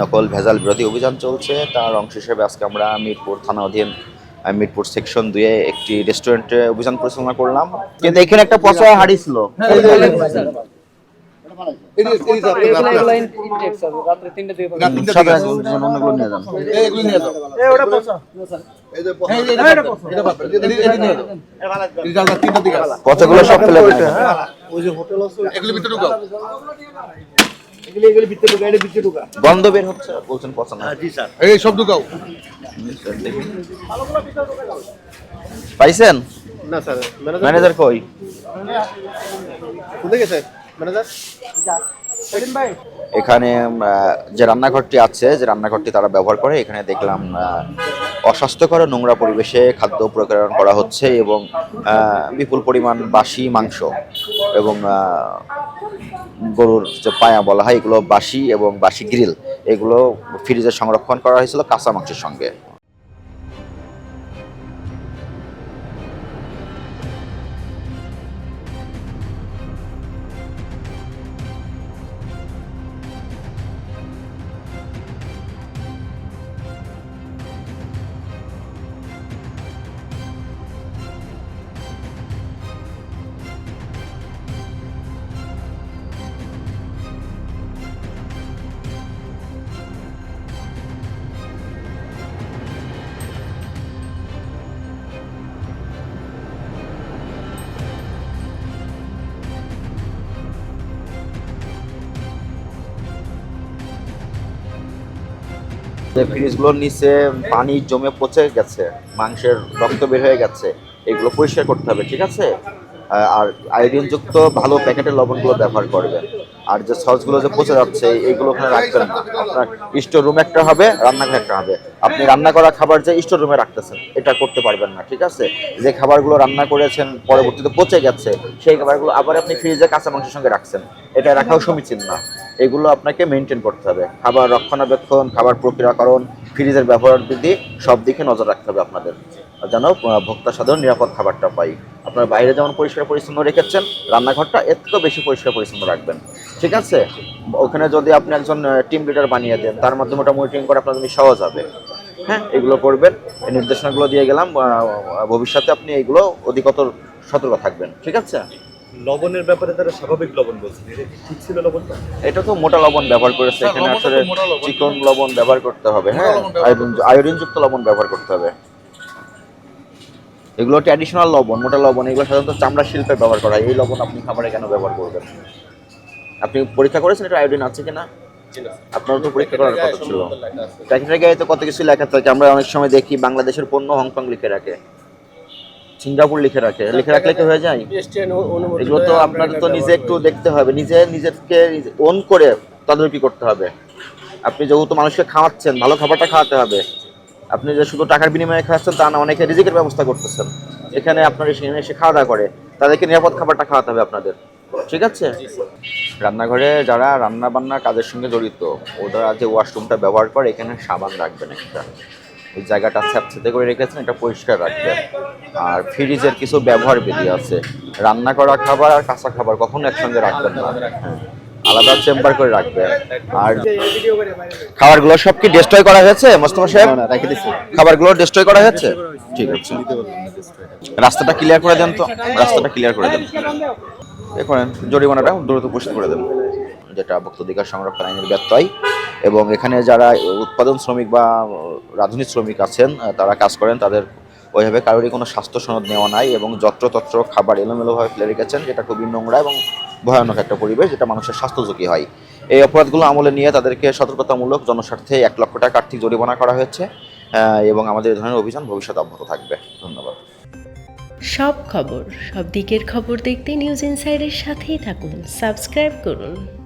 নকল ভেজাল বিরোধী অভিযান চলছে তার অংশ হিসেবে আজকে আমরা মিরপুর থানা অধীন মিরপুর সেকশন দুয়ে একটি রেস্টুরেন্টে অভিযান পরিচালনা করলাম। কিন্তু এখানে একটা পচা হাড়ি ছিল। সব পচাগুলো সব ফেলে দেন। গন্ধ বের হচ্ছে বলছেন পচা না এই সব ঢুকাও। পাইছেন? না স্যার ম্যানেজার কই? কোথায় গেছে? ম্যানেজার? এখানে যে রান্নাঘরটি আছে যে রান্নাঘরটি তারা ব্যবহার করে এখানে দেখলাম অস্বাস্থ্যকর নোংরা পরিবেশে খাদ্য প্রকরণ করা হচ্ছে এবং বিপুল পরিমাণ বাসি মাংস এবং গরুর যে পায়া বলা হয়, এগুলো বাসি এবং বাসি গ্রিল, এগুলো ফ্রিজে সংরক্ষণ করা হয়েছিল কাঁচা মাংসের সঙ্গে। ফ্রিজগুলোর নিচে পানি জমে পচে গেছে, মাংসের রক্ত বের হয়ে গেছে, এগুলো পরিষ্কার করতে হবে, ঠিক আছে? আর আয়োডিনযুক্ত ভালো প্যাকেটের লবণগুলো ব্যবহার করবেন। আর যে সসগুলো যে পচে যাচ্ছে, এইগুলো ওখানে রাখবেন না। আপনার স্টোর রুম একটা হবে, রান্নাঘর একটা হবে। আপনি রান্না করা খাবার যে স্টোর রুমে রাখতেছেন, এটা করতে পারবেন না, ঠিক আছে? যে খাবারগুলো রান্না করেছেন, পরবর্তীতে পচে গেছে, সেই খাবারগুলো আবার আপনি ফ্রিজে কাঁচা মাংসের সঙ্গে রাখছেন। এটা রাখাও সমীচীন না। এগুলো আপনাকে মেনটেন করতে হবে। খাবার রক্ষণাবেক্ষণ, খাবার প্রক্রিয়াকরণ ফ্রিজের ব্যবহার দিদি সব দিকে নজর রাখতে হবে আপনাদের। যেন ভোক্তা সাধারণ নিরাপদ খাবারটা পাই। আপনার বাইরে যেমন পরিষ্কার পরিচ্ছন্ন রেখেছেন রান্নাঘরটা এর থেকেও বেশি পরিষ্কার পরিচ্ছন্ন রাখবেন। ঠিক আছে? ওখানে যদি আপনি একজন টিম লিডার বানিয়ে দেন তার মাধ্যমে ওটা মনিটরিং করা আপনার জন্য সহজ হবে। হ্যাঁ এগুলো করবেন। এই নির্দেশনাগুলো দিয়ে গেলাম ভবিষ্যতে আপনি এগুলো অধিকতর সতর্ক থাকবেন। ঠিক আছে? লবণের ব্যাপারে তারা স্বাভাবিক লবণ বলছেন। এটা ঠিক ছিল লবণটা? এটা তো মোটা লবণ ব্যবহার করেছে। এখানে আসলে লবণ। চিকন লবণ ব্যবহার করতে হবে। হ্যাঁ লবণ ব্যবহার করতে হবে। আয়োডিন যুক্ত লবণ ব্যবহার করতে হবে। এগুলো ট্র্যাডিশনাল লবণ মোটা লবণ এগুলো সাধারণত চামড়া শিল্পে ব্যবহার করা হয়। এই লবণ আপনি খাবারে কেন ব্যবহার করবেন? আপনি পরীক্ষা করেছেন এটা আয়োডিন আছে কিনা? আপনার তো পরীক্ষা করার কথা ছিল। প্যাকেটের গায়ে তো কত কিছু লেখা থাকে আমরা অনেক সময় দেখি বাংলাদেশের পণ্য হংকং লিখে রাখে। সিঙ্গাপুর লিখে রাখে। লিখে রাখলে কি হয়ে যায়? এগুলো তো আপনাদের তো নিজে একটু দেখতে হবে। নিজে নিজেকে ওন করে তদারকি করতে হবে। আপনি যেহেতু মানুষকে খাওয়াচ্ছেন ভালো খাবারটা খাওয়াতে হবে। আপনি যে শুধু টাকার বিনিময়ে খাওয়াচ্ছেন তা না অনেকে রিজিকের ব্যবস্থা করতেছেন। এখানে আপনার এখানে এসে খাওয়া দাওয়া করে। তাদেরকে নিরাপদ খাবারটা খাওয়াতে হবে আপনাদের। ঠিক আছে? রান্নাঘরে যারা রান্না বান্না কাজের সঙ্গে জড়িত ওরা যে ওয়াশরুমটা ব্যবহার করে এখানে সাবান রাখবেন একটা। ওই জায়গাটা স্যাপসেতে করে রেখেছেন এটা পরিষ্কার রাখবেন আর ফ্রিজের কিছু ব্যবহার বিধি আছে। রান্না করা খাবার আর কাঁচা খাবার কখনো একসঙ্গে রাখবেন না। হ্যাঁ, আলাদা চেম্বার করে রাখবেন আর খাবারগুলো সব কি ডিস্ট্রয় করা হয়েছে মোস্তফা সাহেব? খাবারগুলো ডিস্ট্রয় করা হয়েছে? ঠিক আছে। রাস্তাটা ক্লিয়ার করে দেন তো। রাস্তাটা ক্লিয়ার করে দেন। এ করেন জরিমানাটা দ্রুত পরিশোধ করে দেন। যেটা ভোক্তাধিকার সংরক্ষণ আইনের ব্যত্যয়। এবং এখানে যারা উৎপাদন শ্রমিক বা রাঁধুনি শ্রমিক আছেন তারা কাজ করেন তাদের ওইভাবে কারোরই কোনো স্বাস্থ্য সনদ নেওয়া নাই এবং যত্রতত্র খাবার এলোমেলোভাবে ফেলে রেখেছেন যেটা খুবই নোংরা এবং ভয়ানক একটা পরিবেশ যেটা মানুষের স্বাস্থ্য ঝুঁকি হয়। এই অপরাধগুলো আমলে নিয়ে তাদেরকে সতর্কতামূলক জনস্বার্থে এক লক্ষ টাকা আর্থিক জরিমানা করা হয়েছে এবং আমাদের এই ধরনের অভিযান ভবিষ্যতে অব্যাহত থাকবে। ধন্যবাদ। সব খবর, সব দিকের খবর দেখতে নিউজ ইনসাইডের সাথেই থাকুন। সাবস্ক্রাইব করুন।